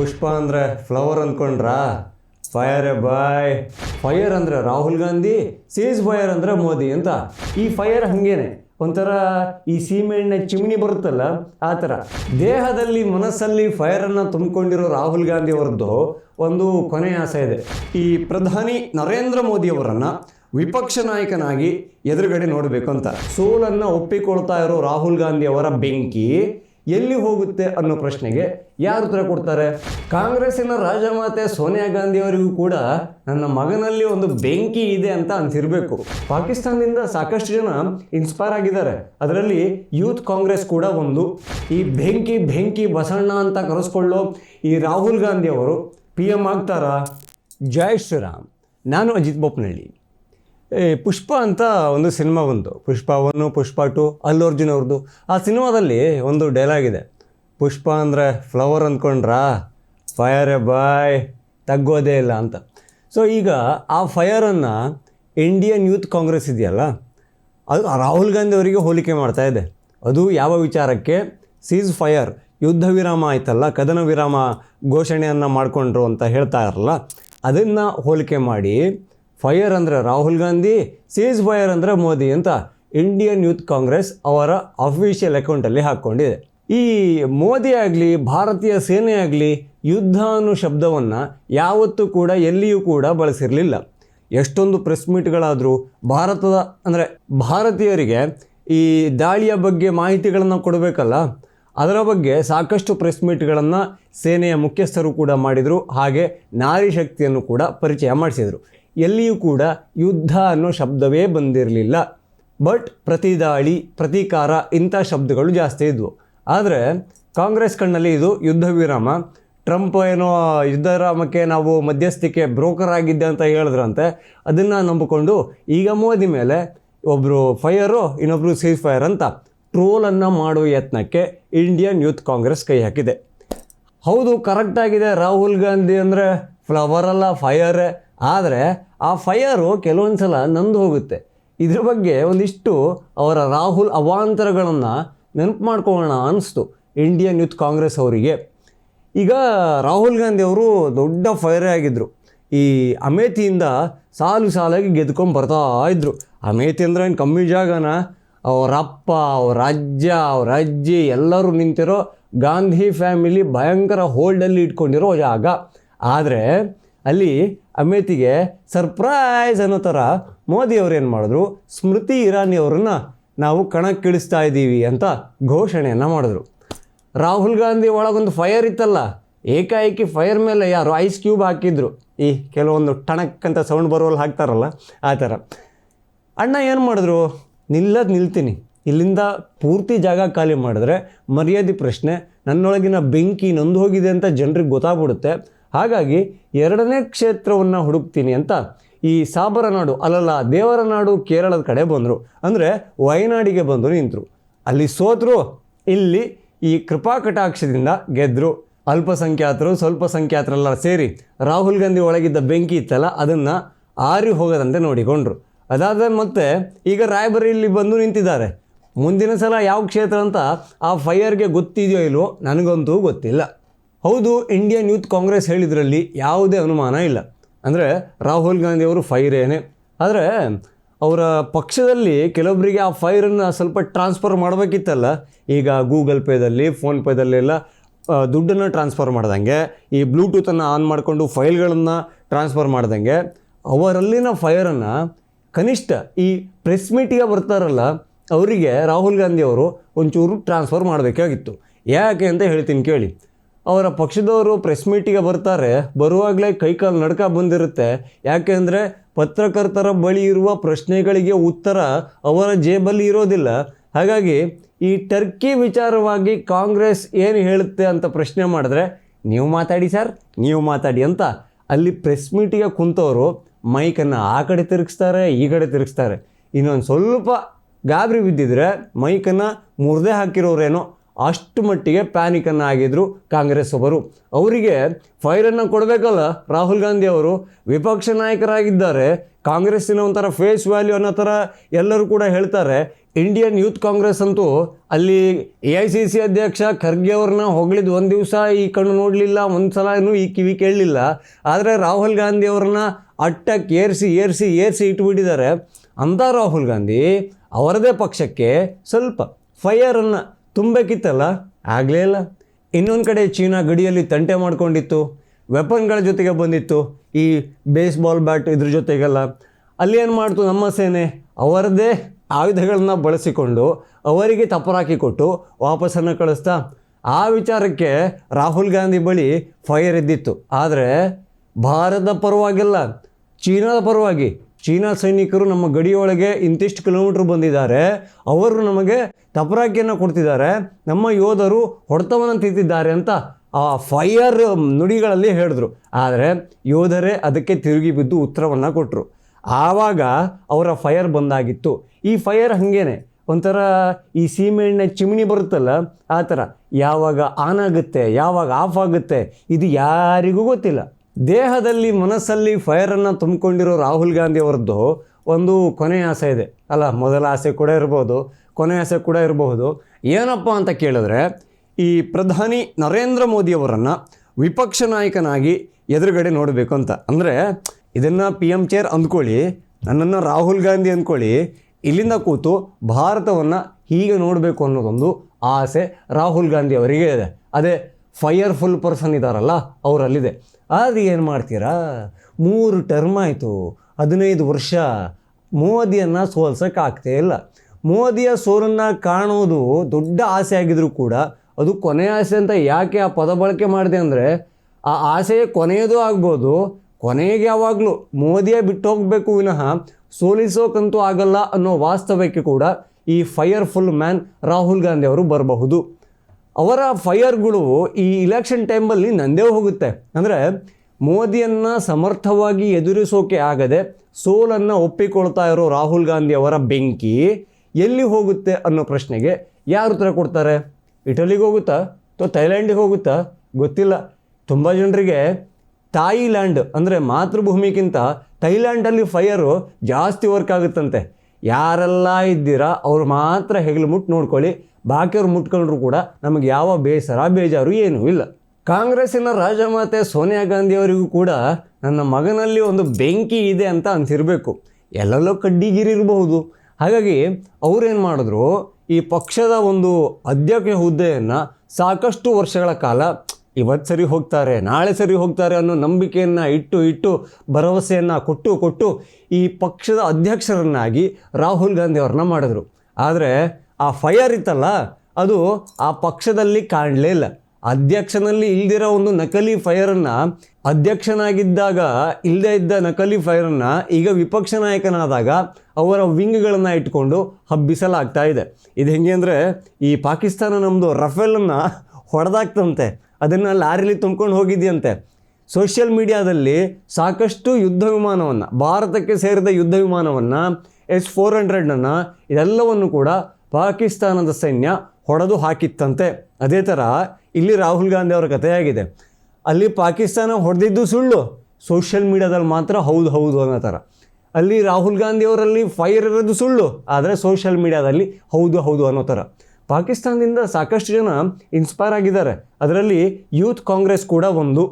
ಪುಷ್ಪ ಅಂದರೆ ಫ್ಲವರ್ ಅಂದ್ಕೊಂಡ್ರಾ ಫೈರ್ ಬಾಯ್. ಫೈರ್ ಅಂದರೆ ರಾಹುಲ್ ಗಾಂಧಿ ಸೀಸ್ ಫೈರ್ ಅಂದರೆ ಮೋದಿ ಅಂತ. ಈ ಫೈರ್ ಹಂಗೇನೆ. ಒಂಥರ ಈ ಸೀಮೆಣ್ಣ ಚಿಮಣಿ ಬರುತ್ತಲ್ಲ, ಆ ಥರ. ದೇಹದಲ್ಲಿ ಮನಸ್ಸಲ್ಲಿ ಫೈರನ್ನು ತುಂಬಿಕೊಂಡಿರೋ ರಾಹುಲ್ ಗಾಂಧಿ ಅವರದ್ದು ಒಂದು ಕೊನೆಯ ಆಸೆ ಇದೆ. ಈ ಪ್ರಧಾನಿ ನರೇಂದ್ರ ಮೋದಿ ಅವರನ್ನು ವಿಪಕ್ಷ ನಾಯಕನಾಗಿ ಎದುರುಗಡೆ ನೋಡಬೇಕು ಅಂತ ಸೋಲನ್ನು ಒಪ್ಪಿಕೊಳ್ತಾ ಇರೋ ರಾಹುಲ್ ಗಾಂಧಿ ಅವರ ಬೆಂಕಿ ಎಲ್ಲಿ ಹೋಗುತ್ತೆ ಅನ್ನೋ ಪ್ರಶ್ನೆಗೆ ಯಾರು ಉತ್ತರ ಕೊಡ್ತಾರೆ? ಕಾಂಗ್ರೆಸ್ಸಿನ ರಾಜಮಾತೆ ಸೋನಿಯಾ ಗಾಂಧಿ ಅವರಿಗೂ ಕೂಡ ನನ್ನ ಮಗನಲ್ಲಿ ಒಂದು ಬೆಂಕಿ ಇದೆ ಅಂತ ಅನ್ಸಿರ್ಬೇಕು. ಪಾಕಿಸ್ತಾನದಿಂದ ಸಾಕಷ್ಟು ಜನ ಇನ್ಸ್ಪೈರ್ ಆಗಿದ್ದಾರೆ. ಅದರಲ್ಲಿ ಯೂತ್ ಕಾಂಗ್ರೆಸ್ ಕೂಡ ಒಂದು. ಈ ಬೆಂಕಿ ಬೆಂಕಿ ಬಸಣ್ಣ ಅಂತ ಕರೆಸ್ಕೊಳ್ಳೋ ಈ ರಾಹುಲ್ ಗಾಂಧಿ ಅವರು ಪಿ ಎಂ ಆಗ್ತಾರಾ? ಜೈ ಶ್ರೀರಾಮ್. ನಾನು ಅಜಿತ್ ಬೋಪ್ನಳ್ಳಿ. ಏ, ಪುಷ್ಪ ಅಂತ ಒಂದು ಸಿನಿಮಾ ಬಂತು. ಪುಷ್ಪ one Pushpa to, Allu Arjun ಅವ್ರದ್ದು ಆ ಸಿನಿಮಾದಲ್ಲಿ ಒಂದು ಡೈಲಾಗ್ ಇದೆ. ಪುಷ್ಪ ಅಂದರೆ ಫ್ಲವರ್ ಅಂದ್ಕೊಂಡ್ರಾ ಫೈರ್ ಬಾಯ್, ತಗ್ಗೋದೇ ಇಲ್ಲ ಅಂತ. ಸೊ ಈಗ ಆ ಫೈರನ್ನು ಇಂಡಿಯನ್ ಯೂತ್ ಕಾಂಗ್ರೆಸ್ ಇದೆಯಲ್ಲ, ಅದು ರಾಹುಲ್ ಗಾಂಧಿ ಅವರಿಗೆ ಹೋಲಿಕೆ ಮಾಡ್ತಾ ಇದೆ. ಅದು ಯಾವ ವಿಚಾರಕ್ಕೆ? ಸೀಸ್ ಫೈರ್ ಯುದ್ಧ ವಿರಾಮ ಆಯ್ತಲ್ಲ, ಕದನ ವಿರಾಮ ಘೋಷಣೆಯನ್ನು ಮಾಡಿಕೊಂಡ್ರು ಅಂತ ಹೇಳ್ತಾ ಇರಲ್ಲ. ಅದನ್ನು ಹೋಲಿಕೆ ಮಾಡಿ ಫೈರ್ ಅಂದರೆ ರಾಹುಲ್ ಗಾಂಧಿ ಸೀಸ್ ಫೈರ್ ಅಂದರೆ ಮೋದಿ ಅಂತ ಇಂಡಿಯನ್ ಯೂತ್ ಕಾಂಗ್ರೆಸ್ ಅವರ ಅಫಿಷಿಯಲ್ ಅಕೌಂಟಲ್ಲಿ ಹಾಕ್ಕೊಂಡಿದೆ. ಈ ಮೋದಿ ಆಗಲಿ, ಭಾರತೀಯ ಸೇನೆ ಆಗಲಿ ಯುದ್ಧ ಅನ್ನೋ ಶಬ್ದವನ್ನು ಯಾವತ್ತೂ ಕೂಡ ಎಲ್ಲಿಯೂ ಕೂಡ ಬಳಸಿರಲಿಲ್ಲ. ಎಷ್ಟೊಂದು ಪ್ರೆಸ್ ಮೀಟ್ಗಳಾದರೂ ಭಾರತದ ಅಂದರೆ ಭಾರತೀಯರಿಗೆ ಈ ದಾಳಿಯ ಬಗ್ಗೆ ಮಾಹಿತಿಗಳನ್ನು ಕೊಡಬೇಕಲ್ಲ, ಅದರ ಬಗ್ಗೆ ಸಾಕಷ್ಟು ಪ್ರೆಸ್ ಮೀಟ್ಗಳನ್ನು ಸೇನೆಯ ಮುಖ್ಯಸ್ಥರು ಕೂಡ ಮಾಡಿದರು, ಹಾಗೆ ನಾರಿ ಶಕ್ತಿಯನ್ನು ಕೂಡ ಪರಿಚಯ ಮಾಡಿಸಿದರು. ಎಲ್ಲಿಯೂ ಕೂಡ ಯುದ್ಧ ಅನ್ನೋ ಶಬ್ದವೇ ಬಂದಿರಲಿಲ್ಲ. ಬಟ್ ಪ್ರತಿದಾಳಿ ಪ್ರತೀಕಾರ ಇಂಥ ಶಬ್ದಗಳು ಜಾಸ್ತಿ ಇದ್ವು. ಆದರೆ ಕಾಂಗ್ರೆಸ್ ಕಣ್ಣಲ್ಲಿ ಇದು ಯುದ್ಧ ವಿರಾಮ. ಟ್ರಂಪ್ ಏನೋ ಯುದ್ಧ ವಿರಾಮಕ್ಕೆ ನಾವು ಮಧ್ಯಸ್ಥಿಕೆ ಬ್ರೋಕರ್ ಆಗಿದ್ದೆ ಅಂತ ಹೇಳಿದ್ರಂತೆ. ಅದನ್ನು ನಂಬಿಕೊಂಡು ಈಗ ಮೋದಿ ಮೇಲೆ ಒಬ್ಬರು ಫೈಯರು ಇನ್ನೊಬ್ಬರು ಸೀಸ್ ಫೈರ್ ಅಂತ ಟ್ರೋಲನ್ನು ಮಾಡುವ ಯತ್ನಕ್ಕೆ ಇಂಡಿಯನ್ ಯೂತ್ ಕಾಂಗ್ರೆಸ್ ಕೈ ಹಾಕಿದೆ. ಹೌದು ಕರೆಕ್ಟಾಗಿದೆ ರಾಹುಲ್ ಗಾಂಧಿ ಅಂದರೆ ಫ್ಲವರ್ ಫೈಯರೇ ಆದರೆ ಆ ಫೈಯರು ಕೆಲವೊಂದು ಸಲ ನಂದು ಹೋಗುತ್ತೆ. ಇದ್ರ ಬಗ್ಗೆ ಒಂದಿಷ್ಟು ಅವರ ರಾಹುಲ್ ಅವಾಂತರಗಳನ್ನು ನೆನಪು ಮಾಡ್ಕೊಳ್ಳೋಣ ಅನ್ನಿಸ್ತು ಇಂಡಿಯನ್ ಯೂತ್ ಕಾಂಗ್ರೆಸ್ ಅವರಿಗೆ. ಈಗ ರಾಹುಲ್ ಗಾಂಧಿ ಅವರು ದೊಡ್ಡ ಫೈರೇ ಆಗಿದ್ದರು ಈ ಅಮೇಥಿಯಿಂದ ಸಾಲು ಸಾಲಾಗಿ ಗೆದ್ಕೊಂಡು ಬರ್ತಾ ಇದ್ದರು ಅಮೇಥಿ ಅಂದ್ರೆ ಏನು ಕಮ್ಮಿ ಜಾಗನ? ಅವರ ಅಪ್ಪ, ಅವ್ರ ಅಜ್ಜ, ಅವ್ರ ಅಜ್ಜಿ ಎಲ್ಲರೂ ನಿಂತಿರೋ ಗಾಂಧಿ ಫ್ಯಾಮಿಲಿ ಭಯಂಕರ ಹೋಲ್ಡಲ್ಲಿ ಇಟ್ಕೊಂಡಿರೋ ಜಾಗ. ಆದರೆ ಅಲ್ಲಿ ಅಮೇತಿಗೆ ಸರ್ಪ್ರೈಸ್ ಅನ್ನೋ ಥರ ಮೋದಿಯವರು ಏನು ಮಾಡಿದ್ರು? ಸ್ಮೃತಿ ಇರಾನಿ ಅವ್ರನ್ನ ನಾವು ಕಣಕ್ಕಿಳಿಸ್ತಾ ಇದ್ದೀವಿ ಅಂತ ಘೋಷಣೆಯನ್ನು ಮಾಡಿದ್ರು. ರಾಹುಲ್ ಗಾಂಧಿ ಒಳಗೊಂದು ಫೈರ್ ಇತ್ತಲ್ಲ, ಏಕಾಏಕಿ ಫೈರ್ ಮೇಲೆ ಯಾರು ಐಸ್ ಕ್ಯೂಬ್ ಹಾಕಿದ್ರು. ಈ ಕೆಲವೊಂದು ಟಣಕ್ ಅಂತ ಸೌಂಡ್ ಬರೋಲ್ಲಿ ಹಾಕ್ತಾರಲ್ಲ, ಆ ಥರ. ಅಣ್ಣ ಏನು ಮಾಡಿದ್ರು? ನಿಲ್ಲದು ನಿಲ್ತೀನಿ. ಇಲ್ಲಿಂದ ಪೂರ್ತಿ ಜಾಗ ಖಾಲಿ ಮಾಡಿದ್ರೆ ಮರ್ಯಾದೆ ಪ್ರಶ್ನೆ, ನನ್ನೊಳಗಿನ ಬೆಂಕಿ ನೊಂದು ಹೋಗಿದೆ ಅಂತ ಜನರಿಗೆ ಗೊತ್ತಾಗ್ಬಿಡುತ್ತೆ. ಹಾಗಾಗಿ ಎರಡನೇ ಕ್ಷೇತ್ರವನ್ನು ಹುಡುಕ್ತೀನಿ ಅಂತ ಈ ಸಾಬರ ನಾಡು ಅಲ್ಲಲ್ಲ ದೇವರ ನಾಡು ಕೇರಳದ ಕಡೆ ಬಂದರು. ಅಂದರೆ ವಯನಾಡಿಗೆ ಬಂದು ನಿಂತರು. ಅಲ್ಲಿ ಸೋತರು, ಇಲ್ಲಿ ಈ ಕೃಪಾ ಕಟಾಕ್ಷದಿಂದ ಗೆದ್ದರು ಅಲ್ಪಸಂಖ್ಯಾತರು ಸ್ವಲ್ಪ ಸಂಖ್ಯಾತರೆಲ್ಲ ಸೇರಿ ರಾಹುಲ್ ಗಾಂಧಿ ಒಳಗಿದ್ದ ಬೆಂಕಿ ಇತ್ತಲ್ಲ, ಅದನ್ನು ಆರಿ ಹೋಗದಂತೆ ನೋಡಿಕೊಂಡ್ರು. ಅದಾದ ಮತ್ತೆ ಈಗ ರಾಯಬರೇಲಿ ಬಂದು ನಿಂತಿದ್ದಾರೆ. ಮುಂದಿನ ಸಲ ಯಾವ ಕ್ಷೇತ್ರ ಅಂತ ಆ ಫೈಯರ್ಗೆ ಗೊತ್ತಿದೆಯೋ ಇಲ್ವೋ ನನಗಂತೂ ಗೊತ್ತಿಲ್ಲ. ಹೌದು ಇಂಡಿಯನ್ ಯೂತ್ ಕಾಂಗ್ರೆಸ್ ಹೇಳಿದ್ರಲ್ಲಿ ಯಾವುದೇ ಅನುಮಾನ ಇಲ್ಲ. ಅಂದರೆ ರಾಹುಲ್ ಗಾಂಧಿ ಅವರು ಫೈರೇನೆ ಆದರೆ ಅವರ ಪಕ್ಷದಲ್ಲಿ ಕೆಲವೊಬ್ಬರಿಗೆ ಆ ಫೈರನ್ನು ಸ್ವಲ್ಪ ಟ್ರಾನ್ಸ್ಫರ್ ಮಾಡಬೇಕಿತ್ತಲ್ಲ. ಈಗ ಗೂಗಲ್ ಪೇದಲ್ಲಿ ಫೋನ್ಪೇದಲ್ಲೆಲ್ಲ ದುಡ್ಡನ್ನು ಟ್ರಾನ್ಸ್ಫರ್ ಮಾಡ್ದಂಗೆ, ಈ ಬ್ಲೂಟೂತನ್ನು ಆನ್ ಮಾಡಿಕೊಂಡು ಫೈಲ್ಗಳನ್ನು ಟ್ರಾನ್ಸ್ಫರ್ ಮಾಡ್ದಂಗೆ, ಅವರಲ್ಲಿನ ಫೈರನ್ನು ಕನಿಷ್ಠ ಈ ಪ್ರೆಸ್ ಮೀಟಿಗೆ ಬರ್ತಾರಲ್ಲ, ಅವರಿಗೆ ರಾಹುಲ್ ಗಾಂಧಿ ಅವರು ಒಂಚೂರು ಟ್ರಾನ್ಸ್ಫರ್ ಮಾಡಬೇಕಾಗಿತ್ತು. ಯಾಕೆ ಅಂತ ಹೇಳ್ತೀನಿ ಕೇಳಿ. ಅವರ ಪಕ್ಷದವರು ಪ್ರೆಸ್ ಮೀಟಿಗೆ ಬರ್ತಾರೆ. ಬರುವಾಗಲೇ ಕೈಕಾಲು ನಡ್ಕ ಬಂದಿರುತ್ತೆ. ಯಾಕೆಂದರೆ ಪತ್ರಕರ್ತರ ಬಳಿ ಇರುವ ಪ್ರಶ್ನೆಗಳಿಗೆ ಉತ್ತರ ಅವರ ಜೇಬಲ್ಲಿ ಇರೋದಿಲ್ಲ. ಹಾಗಾಗಿ ಈ ಟರ್ಕಿ ವಿಚಾರವಾಗಿ ಕಾಂಗ್ರೆಸ್ ಏನು ಹೇಳುತ್ತೆ ಅಂತ ಪ್ರಶ್ನೆ ಮಾಡಿದ್ರೆ, ನೀವು ಮಾತಾಡಿ ಸರ್, ನೀವು ಮಾತಾಡಿ ಅಂತ. ಅಲ್ಲಿ ಪ್ರೆಸ್ ಮೀಟಿಗೆ ಕುಂತವರು ಮೈಕನ್ನು ಆ ಕಡೆ ತಿರುಗಿಸ್ತಾರೆ, ಈ ಕಡೆ ತಿರುಗಿಸ್ತಾರೆ. ಇನ್ನೊಂದು ಸ್ವಲ್ಪ ಗಾಬರಿ ಬಿದ್ದಿದ್ರೆ ಮೈಕನ್ನು ಮುರಿದೇ ಹಾಕಿರೋರೇನೋ ಅಷ್ಟು ಮಟ್ಟಿಗೆ ಪ್ಯಾನಿಕನ್ನು ಆಗಿದ್ರು ಕಾಂಗ್ರೆಸ್ ಒಬ್ಬರು. ಅವರಿಗೆ ಫೈರನ್ನು ಕೊಡಬೇಕಲ್ಲ, ರಾಹುಲ್ ಗಾಂಧಿ ಅವರು. ವಿಪಕ್ಷ ನಾಯಕರಾಗಿದ್ದಾರೆ, ಕಾಂಗ್ರೆಸ್ಸಿನ ಒಂಥರ ಫೇಸ್ ವ್ಯಾಲ್ಯೂ ಅನ್ನೋ ಥರ ಎಲ್ಲರೂ ಕೂಡ ಹೇಳ್ತಾರೆ. ಇಂಡಿಯನ್ ಯೂತ್ ಕಾಂಗ್ರೆಸ್ ಅಂತೂ ಅಲ್ಲಿ ಎ ಐ ಸಿ ಸಿ ಅಧ್ಯಕ್ಷ ಖರ್ಗೆ ಅವ್ರನ್ನ ಹೊಗಳಿದ್ದು ಒಂದು ದಿವಸ ಈ ಕಣ್ಣು ನೋಡಲಿಲ್ಲ, ಒಂದು ಸಲನೂ ಈ ಕಿವಿ ಕೇಳಲಿಲ್ಲ. ಆದರೆ ರಾಹುಲ್ ಗಾಂಧಿ ಅವ್ರನ್ನ ಅಟ್ಟಕ್ಕೆ ಏರಿಸಿ ಏರಿಸಿ ಏರಿಸಿ ಇಟ್ಬಿಟ್ಟಿದ್ದಾರೆ. ಅಂಥ ರಾಹುಲ್ ಗಾಂಧಿ ಅವರದೇ ಪಕ್ಷಕ್ಕೆ ಸ್ವಲ್ಪ ಫೈಯರನ್ನು ತುಂಬಬೇಕಿತ್ತಲ್ಲ ಆಗಲೇ ಇಲ್ಲ. ಇನ್ನೊಂದು ಕಡೆ ಚೀನಾ ಗಡಿಯಲ್ಲಿ ತಂಟೆ ಮಾಡ್ಕೊಂಡಿತ್ತು. ವೆಪನ್ಗಳ ಜೊತೆಗೆ ಬಂದಿತ್ತು. ಈ ಬೇಸ್ಬಾಲ್ ಬ್ಯಾಟ್ ಇದ್ರ ಜೊತೆಗೆಲ್ಲ. ಅಲ್ಲಿ ಏನು ಮಾಡ್ತು ನಮ್ಮ ಸೇನೆ? ಅವರದ್ದೇ ಆಯುಧಗಳನ್ನ ಬಳಸಿಕೊಂಡು ಅವರಿಗೆ ತಪರಾಕಿ ಕೊಟ್ಟು ವಾಪಸ್ಸನ್ನು ಕಳಿಸ್ತಾ. ಆ ವಿಚಾರಕ್ಕೆ ರಾಹುಲ್ ಗಾಂಧಿ ಬಳಿ ಫೈರ್ ಇದ್ದಿತ್ತು ಆದರೆ ಭಾರತದ ಪರವಾಗಿಲ್ಲ. ಚೀನಾದ ಪರವಾಗಿ. ಚೀನಾ ಸೈನಿಕರು ನಮ್ಮ ಗಡಿಯೊಳಗೆ ಇಂತಿಷ್ಟು ಕಿಲೋಮೀಟ್ರ್ ಬಂದಿದ್ದಾರೆ. ಅವರು ನಮಗೆ ತಪರಾಕಿಯನ್ನು ಕೊಡ್ತಿದ್ದಾರೆ. ನಮ್ಮ ಯೋಧರು ಹೊಡೆತವನ್ನು ತಿಂತಿದ್ದಾರೆ ಅಂತ ಆ ಫೈಯರ್ ನುಡಿಗಳಲ್ಲಿ ಹೇಳಿದ್ರು. ಆದರೆ ಯೋಧರೇ ಅದಕ್ಕೆ ತಿರುಗಿ ಬಿದ್ದು ಉತ್ತರವನ್ನು ಕೊಟ್ಟರು ಆವಾಗ ಅವರ ಫೈರ್ ಬಂದಾಗಿತ್ತು. ಈ ಫೈರ್ ಹಾಗೇನೆ. ಒಂಥರ ಈ ಸೀಮೆಎಣ್ಣೆ ಚಿಮಣಿ ಬರುತ್ತಲ್ಲ, ಆ ಥರ. ಯಾವಾಗ ಆನ್ ಆಗುತ್ತೆ, ಯಾವಾಗ ಆಫ್ ಆಗುತ್ತೆ, ಇದು ಯಾರಿಗೂ ಗೊತ್ತಿಲ್ಲ. ದೇಹದಲ್ಲಿ, ಮನಸ್ಸಲ್ಲಿ ಫೈರನ್ನು ತುಂಬಿಕೊಂಡಿರೋ ರಾಹುಲ್ ಗಾಂಧಿ ಅವರದ್ದು ಒಂದು ಕೊನೆಯ ಆಸೆ ಇದೆ. ಅಲ್ಲ, ಮೊದಲ ಆಸೆ ಕೂಡ ಇರ್ಬೋದು. ಕೊನೆಯ ಹೆಸರು ಕೂಡ ಇರಬಹುದು. ಏನಪ್ಪ ಅಂತ ಕೇಳಿದ್ರೆ, ಈ ಪ್ರಧಾನಿ ನರೇಂದ್ರ ಮೋದಿಯವರನ್ನು ವಿಪಕ್ಷ ನಾಯಕನಾಗಿ ಎದುರುಗಡೆ ನೋಡಬೇಕು ಅಂತ. ಅಂದರೆ, ಇದನ್ನು ಪಿ ಎಂ ಚೇರ್ ಅಂದ್ಕೊಳ್ಳಿ, ನನ್ನನ್ನು ರಾಹುಲ್ ಗಾಂಧಿ ಅಂದ್ಕೊಳ್ಳಿ, ಇಲ್ಲಿಂದ ಕೂತು ಭಾರತವನ್ನು ಹೀಗೆ ನೋಡಬೇಕು ಅನ್ನೋದೊಂದು ಆಸೆ ರಾಹುಲ್ ಗಾಂಧಿ ಅವರಿಗೆ ಇದೆ. ಅದೇ ಫೈರ್ಫುಲ್ ಪರ್ಸನ್ ಇದ್ದಾರಲ್ಲ ಅವರಲ್ಲಿದೆ. ಅದು ಏನು ಮಾಡ್ತೀರಾ? ಮೂರು ಟರ್ಮ್ ಆಯಿತು, ಹದಿನೈದು ವರ್ಷ ಮೋದಿಯನ್ನು ಸೋಲ್ಸೋಕ್ಕಾಗ್ತೇ ಇಲ್ಲ. ಮೋದಿಯ ಸೋಲನ್ನು ಕಾಣೋದು ದೊಡ್ಡ ಆಸೆ ಆಗಿದ್ರು ಕೂಡ ಅದು ಕೊನೆಯ ಆಸೆ ಅಂತ ಯಾಕೆ ಆ ಪದ ಬಳಕೆ ಮಾಡಿದೆ ಅಂದರೆ ಆ ಆಸೆ ಕೊನೆಯದು ಆಗ್ಬೋದು. ಕೊನೆಗೆ ಯಾವಾಗಲೂ ಮೋದಿಯ ಬಿಟ್ಟು ಹೋಗಬೇಕು ವಿನಃ ಸೋಲಿಸೋಕಂತೂ ಆಗಲ್ಲ ಅನ್ನೋ ವಾಸ್ತವಕ್ಕೆ ಕೂಡ ಈ ಫೈರ್ಫುಲ್ ಮ್ಯಾನ್ ರಾಹುಲ್ ಗಾಂಧಿ ಅವರು ಬರಬಹುದು. ಅವರ ಫೈರ್ಗಳು ಈ ಇಲೆಕ್ಷನ್ ಟೈಮಲ್ಲಿ ನಂದೇ ಹೋಗುತ್ತೆ. ಅಂದರೆ ಮೋದಿಯನ್ನು ಸಮರ್ಥವಾಗಿ ಎದುರಿಸೋಕೆ ಆಗದೆ ಸೋಲನ್ನು ಒಪ್ಪಿಕೊಳ್ತಾ ಇರೋ ರಾಹುಲ್ ಗಾಂಧಿ ಅವರ ಬೆಂಕಿ ಎಲ್ಲಿ ಹೋಗುತ್ತೆ ಅನ್ನೋ ಪ್ರಶ್ನೆಗೆ ಯಾರು ಉತ್ತರ ಕೊಡ್ತಾರೆ? ಇಟಲಿಗೆ ಹೋಗುತ್ತಾ? ಅಥವಾ ಥೈಲ್ಯಾಂಡಿಗೆ ಹೋಗುತ್ತಾ? ಗೊತ್ತಿಲ್ಲ. ತುಂಬ ಜನರಿಗೆ ತಾಯಿಲ್ಯಾಂಡ್ ಅಂದರೆ ಮಾತೃಭೂಮಿಗಿಂತ ಥೈಲ್ಯಾಂಡಲ್ಲಿ ಫೈಯರು ಜಾಸ್ತಿ ವರ್ಕ್ ಆಗುತ್ತಂತೆ. ಯಾರೆಲ್ಲ ಇದ್ದೀರಾ ಅವ್ರು ಮಾತ್ರ ಹೆಗಲು ಮುಟ್ಟು ನೋಡ್ಕೊಳ್ಳಿ. ಬಾಕಿಯವ್ರು ಮುಟ್ಕೊಂಡ್ರು ಕೂಡ ನಮಗೆ ಯಾವ ಬೇಸರ, ಬೇಜಾರು ಏನೂ ಇಲ್ಲ. ಕಾಂಗ್ರೆಸ್ಸಿನ ರಾಜಮಾತೆ ಸೋನಿಯಾ ಗಾಂಧಿಯವರಿಗೂ ಕೂಡ ನನ್ನ ಮಗನಲ್ಲಿ ಒಂದು ಬೆಂಕಿ ಇದೆ ಅಂತ ಅನ್ಸಿರ್ಬೇಕು ಎಲ್ಲೆಲ್ಲೋ ಕಡ್ಡಿಗಿರಿ ಇರಬಹುದು. ಹಾಗಾಗಿ ಅವ್ರೇನು ಮಾಡಿದ್ರು, ಈ ಪಕ್ಷದ ಒಂದು ಅಧ್ಯಕ್ಷ ಹುದ್ದೆಯನ್ನು ಸಾಕಷ್ಟು ವರ್ಷಗಳ ಕಾಲ ಇವತ್ತು ಸರಿ ಹೋಗ್ತಾರೆ, ನಾಳೆ ಸರಿ ಹೋಗ್ತಾರೆ ಅನ್ನೋ ನಂಬಿಕೆಯನ್ನು ಇಟ್ಟು ಇಟ್ಟು ಭರವಸೆಯನ್ನು ಕೊಟ್ಟು ಕೊಟ್ಟು ಈ ಪಕ್ಷದ ಅಧ್ಯಕ್ಷರನ್ನಾಗಿ ರಾಹುಲ್ ಗಾಂಧಿ ಅವ್ರನ್ನ ಮಾಡಿದ್ರು. ಆದರೆ ಆ ಫೈರ್ ಇತ್ತಲ್ಲ, ಅದು ಆ ಪಕ್ಷದಲ್ಲಿ ಕಾಣಲೇ ಇಲ್ಲ. ಅಧ್ಯಕ್ಷನಲ್ಲಿ ಇಲ್ದಿರೋ ಒಂದು ನಕಲಿ ಫೈರನ್ನು ಅಧ್ಯಕ್ಷನಾಗಿದ್ದಾಗ ಇಲ್ಲದೇ ಇದ್ದ ನಕಲಿ ಫೈರನ್ನು ಈಗ ವಿಪಕ್ಷ ನಾಯಕನಾದಾಗ ಅವರ ವಿಂಗ್ಗಳನ್ನು ಇಟ್ಕೊಂಡು ಹಬ್ಬಿಸಲಾಗ್ತಾ ಇದೆ. ಇದು ಹೆಂಗೆ ಅಂದರೆ ಈ ಪಾಕಿಸ್ತಾನ ನಮ್ಮದು ರಫೇಲನ್ನು ಹೊಡೆದಾಕ್ತಂತೆ. ಅದನ್ನು ಲಾರಿಲಿ ತುಂಬ್ಕೊಂಡು ಹೋಗಿದೆಯಂತೆ. ಸೋಷಿಯಲ್ ಮೀಡಿಯಾದಲ್ಲಿ ಸಾಕಷ್ಟು ಯುದ್ಧ ವಿಮಾನವನ್ನು, ಭಾರತಕ್ಕೆ ಸೇರಿದ ಯುದ್ಧ ವಿಮಾನವನ್ನು, ಎಸ್ ಫೋರ್ ಹಂಡ್ರೆಡನ್ನು ಇದೆಲ್ಲವನ್ನು ಕೂಡ ಪಾಕಿಸ್ತಾನದ ಸೈನ್ಯ ಹೊಡೆದು ಹಾಕಿತ್ತಂತೆ. ಅದೇ ಥರ ಇಲ್ಲಿ ರಾಹುಲ್ ಗಾಂಧಿ ಅವರ ಕಥೆಯಾಗಿದೆ. ಅಲ್ಲಿ ಪಾಕಿಸ್ತಾನ ಹೊಡೆದಿದ್ದು ಸುಳ್ಳು. ಸೋಷಿಯಲ್ ಮೀಡ್ಯಾದಲ್ಲಿ ಮಾತ್ರ ಹೌದು ಹೌದು ಅನ್ನೋ ಥರ ಅಲ್ಲಿ ರಾಹುಲ್ ಗಾಂಧಿ ಅವರಲ್ಲಿ ಫೈರ್ ಇರೋದು ಸುಳ್ಳು. ಆದರೆ ಸೋಷಿಯಲ್ ಮೀಡಿಯಾದಲ್ಲಿ ಹೌದು ಹೌದು ಅನ್ನೋ ಥರ ಪಾಕಿಸ್ತಾನದಿಂದ ಸಾಕಷ್ಟು ಜನ ಇನ್ಸ್ಪೈರ್ ಆಗಿದ್ದಾರೆ. ಅದರಲ್ಲಿ ಯೂತ್ ಕಾಂಗ್ರೆಸ್ ಕೂಡ ಒಂದು.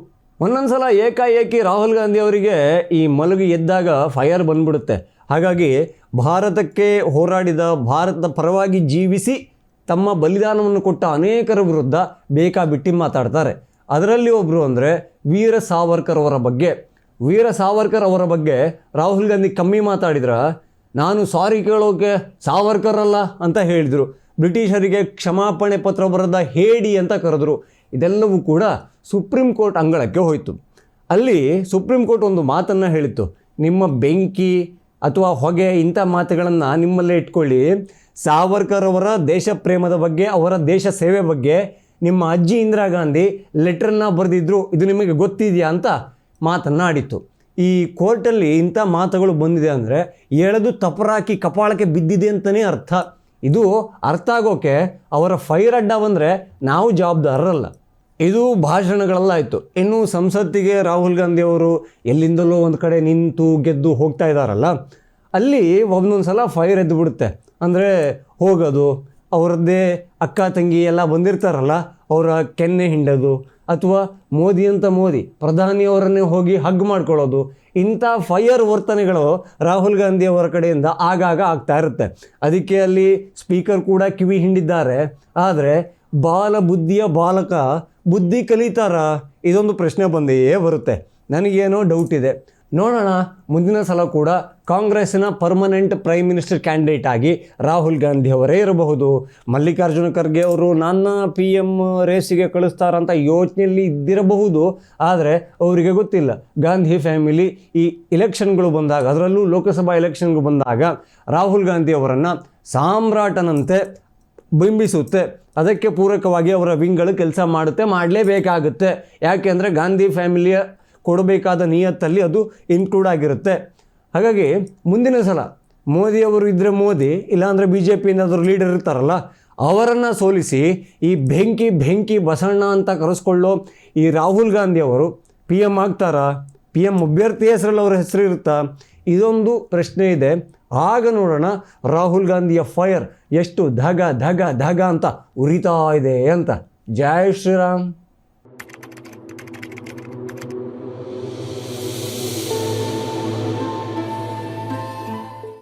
ಒಂದೊಂದು ಸಲ ಏಕಾಏಕಿ ರಾಹುಲ್ ಗಾಂಧಿ ಅವರಿಗೆ ಈ ಮಲಗಿ ಎದ್ದಾಗ ಫೈರ್ ಬಂದ್ಬಿಡುತ್ತೆ. ಹಾಗಾಗಿ ಭಾರತಕ್ಕೆ ಹೋರಾಡಿದ ಭಾರತದ ಪರವಾಗಿ ಜೀವಿಸಿ ತಮ್ಮ ಬಲಿದಾನವನ್ನು ಕೊಟ್ಟ ಅನೇಕರ ವಿರುದ್ಧ ಬೇಕಾಬಿಟ್ಟಿ ಮಾತಾಡ್ತಾರೆ. ಅದರಲ್ಲಿ ಒಬ್ಬರು ಅಂದರೆ ವೀರ ಸಾವರ್ಕರ್ ಅವರ ಬಗ್ಗೆ. ವೀರ ಸಾವರ್ಕರ್ ಅವರ ಬಗ್ಗೆ ರಾಹುಲ್ ಗಾಂಧಿ ಕಮ್ಮಿ ಮಾತಾಡಿದ್ರ, ನಾನು ಸಾರಿ ಕೇಳೋಕೆ ಸಾವರ್ಕರ್ ಅಲ್ಲ ಅಂತ ಹೇಳಿದರು. ಬ್ರಿಟಿಷರಿಗೆ ಕ್ಷಮಾಪಣೆ ಪತ್ರ ಬರೆದ ಹೇಡಿ ಅಂತ ಕರೆದ್ರು. ಇದೆಲ್ಲವೂ ಕೂಡ ಸುಪ್ರೀಂ ಕೋರ್ಟ್ ಅಂಗಳಕ್ಕೆ ಹೋಯಿತು. ಅಲ್ಲಿ ಸುಪ್ರೀಂ ಕೋರ್ಟ್ ಒಂದು ಮಾತನ್ನು ಹೇಳಿತ್ತು. ನಿಮ್ಮ ಬೆಂಕಿ ಅಥವಾ ಹೊಗೆ ಇಂಥ ಮಾತುಗಳನ್ನು ನಿಮ್ಮಲ್ಲೇ ಇಟ್ಕೊಳ್ಳಿ. ಸಾವರ್ಕರ್ ಅವರ ದೇಶ ಪ್ರೇಮದ ಬಗ್ಗೆ, ಅವರ ದೇಶ ಸೇವೆ ಬಗ್ಗೆ ನಿಮ್ಮ ಅಜ್ಜಿ ಇಂದಿರಾ ಗಾಂಧಿ ಲೆಟ್ರನ್ನ ಬರೆದಿದ್ರು, ಇದು ನಿಮಗೆ ಗೊತ್ತಿದೆಯಾ ಅಂತ ಮಾತನ್ನು ಆಡಿತ್ತು ಈ ಕೋರ್ಟಲ್ಲಿ ಇಂಥ ಮಾತುಗಳು ಬಂದಿದೆ ಅಂದರೆ ಎಳೆದು ತಪರಾಕಿ ಕಪಾಳಕ್ಕೆ ಬಿದ್ದಿದೆ ಅಂತಲೇ ಅರ್ಥ. ಇದು ಅರ್ಥ ಆಗೋಕೆ ಅವರ ಫೈರ್ ಅಡ್ಡ ಬಂದರೆ ನಾವು ಜವಾಬ್ದಾರರಲ್ಲ. ಇದು ಭಾಷಣಗಳಲ್ಲಾಯಿತು. ಇನ್ನು ಸಂಸತ್ತಿಗೆ ರಾಹುಲ್ ಗಾಂಧಿ ಅವರು ಎಲ್ಲಿಂದಲೋ ಒಂದು ಕಡೆ ನಿಂತು ಗೆದ್ದು ಹೋಗ್ತಾ ಇದ್ದಾರಲ್ಲ ಅಲ್ಲಿ ಒಂದೊಂದು ಸಲ ಫೈರ್ ಎದ್ದು ಬಿಡುತ್ತೆ. ಅಂದರೆ ಹೋಗೋದು, ಅವರದ್ದೇ ಅಕ್ಕ ತಂಗಿ ಎಲ್ಲ ಬಂದಿರ್ತಾರಲ್ಲ, ಅವರ ಕೆನ್ನೆ ಹಿಂಡೋದು, ಅಥವಾ ಮೋದಿ ಅಂತ ಮೋದಿ ಪ್ರಧಾನಿಯವರನ್ನೇ ಹೋಗಿ ಹಗ್ ಮಾಡ್ಕೊಳ್ಳೋದು, ಇಂಥ ಫೈಯರ್ ವರ್ತನೆಗಳು ರಾಹುಲ್ ಗಾಂಧಿ ಅವರ ಕಡೆಯಿಂದ ಆಗಾಗ ಆಗ್ತಾ ಇರುತ್ತೆ. ಅದಕ್ಕೆ ಅಲ್ಲಿ ಸ್ಪೀಕರ್ ಕೂಡ ಕಿವಿ ಹಿಂಡಿದ್ದಾರೆ. ಆದರೆ ಬಾಲ ಬುದ್ಧಿಯ ಬಾಲಕ ಬುದ್ಧಿ ಕಲಿತಾರ? ಇದೊಂದು ಪ್ರಶ್ನೆ ಬಂದೆಯೇ ಬರುತ್ತೆ. ನನಗೇನೋ ಡೌಟ್ ಇದೆ. ನೋಡೋಣ, ಮುಂದಿನ ಸಲ ಕೂಡ ಕಾಂಗ್ರೆಸ್ಸಿನ ಪರ್ಮನೆಂಟ್ ಪ್ರೈಮ್ ಮಿನಿಸ್ಟರ್ ಕ್ಯಾಂಡಿಡೇಟ್ ಆಗಿ ರಾಹುಲ್ ಗಾಂಧಿ ಅವರೇ ಇರಬಹುದು. ಮಲ್ಲಿಕಾರ್ಜುನ ಖರ್ಗೆ ಅವರು ನನ್ನ ಪಿ ಎಂ ರೇಸಿಗೆ ಕಳಿಸ್ತಾರಂತ ಯೋಚನೆಯಲ್ಲಿ ಇದ್ದಿರಬಹುದು. ಆದರೆ ಅವರಿಗೆ ಗೊತ್ತಿಲ್ಲ. ಗಾಂಧಿ ಫ್ಯಾಮಿಲಿ ಈ ಇಲೆಕ್ಷನ್ಗಳು ಬಂದಾಗ, ಅದರಲ್ಲೂ ಲೋಕಸಭಾ ಎಲೆಕ್ಷನ್ಗಳು ಬಂದಾಗ ರಾಹುಲ್ ಗಾಂಧಿ ಅವರನ್ನು ಸಾಮ್ರಾಟನಂತೆ ಬಿಂಬಿಸುತ್ತೆ. ಅದಕ್ಕೆ ಪೂರಕವಾಗಿ ಅವರ ವಿಂಗ್ಗಳು ಕೆಲಸ ಮಾಡುತ್ತೆ, ಮಾಡಲೇಬೇಕಾಗುತ್ತೆ. ಯಾಕೆಂದರೆ ಗಾಂಧಿ ಫ್ಯಾಮಿಲಿಯ ಕೊಡಬೇಕಾದ ನಿಯತ್ತಲ್ಲಿ ಅದು ಇನ್ಕ್ಲೂಡ್ ಆಗಿರುತ್ತೆ. ಹಾಗಾಗಿ ಮುಂದಿನ ಸಲ ಮೋದಿಯವರು ಇದ್ದರೆ ಮೋದಿ, ಇಲ್ಲಾಂದರೆ ಬಿ ಜೆ ಪಿ ಏನಾದರೂ ಲೀಡರ್ ಇರ್ತಾರಲ್ಲ, ಅವರನ್ನು ಸೋಲಿಸಿ ಈ ಬೆಂಕಿ ಬೆಂಕಿ ಬಸಣ್ಣ ಅಂತ ಕರೆಸ್ಕೊಳ್ಳೋ ಈ ರಾಹುಲ್ ಗಾಂಧಿ ಅವರು ಪಿ ಎಂ ಆಗ್ತಾರಾ? ಪಿ ಎಂ ಅಭ್ಯರ್ಥಿ ಹೆಸರಲ್ಲಿ ಅವರ ಹೆಸರು ಇರುತ್ತಾ? ಇದೊಂದು ಪ್ರಶ್ನೆ ಇದೆ. ಆಗ ನೋಡೋಣ ರಾಹುಲ್ ಗಾಂಧಿಯ ಫೈರ್ ಎಷ್ಟು ಧಗ ಧಗ ಧಗ ಅಂತ ಉರಿತಾ ಇದೆ ಅಂತ. ಜಯ ಶ್ರೀರಾಮ್.